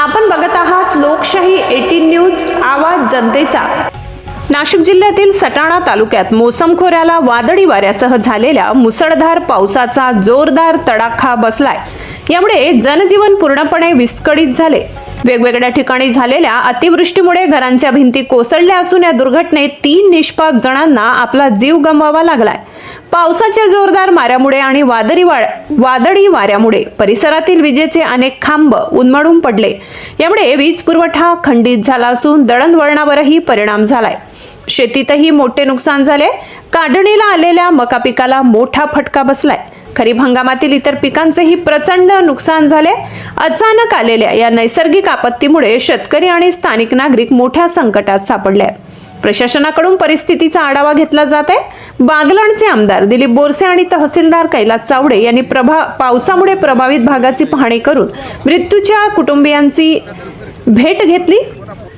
आपण बघत आहात लोकशाही एटीन न्यूज आवाज जनतेचा. नाशिक जिल्ह्यातील सटाणा तालुक्यात मोसम खोऱ्याला वादळी वाऱ्यासह झालेल्या मुसळधार पावसाचा जोरदार तडाखा बसलाय. यामुळे जनजीवन पूर्णपणे विस्कळीत झाले. वेगवेगळ्या ठिकाणी झालेल्या अतिवृष्टीमुळे घरांच्या भिंती कोसळल्या असून या दुर्घटनेत तीन निष्पाप जणांना आपला जीव गमवावा लागलाय. पावसाच्या जोरदार माऱ्यामुळे आणि वादळी वा वादळी वाऱ्यामुळे परिसरातील विजेचे अनेक खांब उन्मळून पडले. यामुळे वीज पुरवठा खंडित झाला असून दळणवळणावरही परिणाम झालाय. शेतीतही मोठे नुकसान झाले. काढणीला आलेल्या मका पिकाला मोठा फटका बसलाय. खरीप हंगामातील इतर पिकांचेही प्रचंड नुकसान झाले. अचानक आलेल्या या नैसर्गिक आपत्तीमुळे शेतकरी आणि स्थानिक नागरिक मोठ्या संकटात सापडले आहेत. प्रशासनाकडून परिस्थितीचा आढावा घेतला जात आहे. बागलणचे आमदार दिलीप बोरसे आणि तहसीलदार कैलास चावडे यांनी प्रभा पावसामुळे प्रभावित भागाची पाहणी करून मृत्यूच्या कुटुंबियांची भेट घेतली.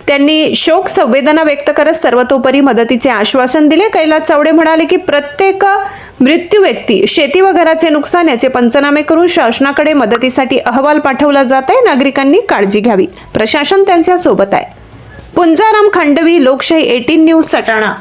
त्यांनी शोक संवेदना व्यक्त करत सर्वतोपरी मदतीचे आश्वासन दिले. कैलास चावडे म्हणाले की प्रत्येक मृत्यू व्यक्ती शेती व घराचे नुकसान याचे पंचनामे करून शासनाकडे मदतीसाठी अहवाल पाठवला जात आहे. नागरिकांनी काळजी घ्यावी. प्रशासन त्यांच्यासोबत आहे. पुंजाराम खांडवी लोकशाही एटीन न्यूज सटाणा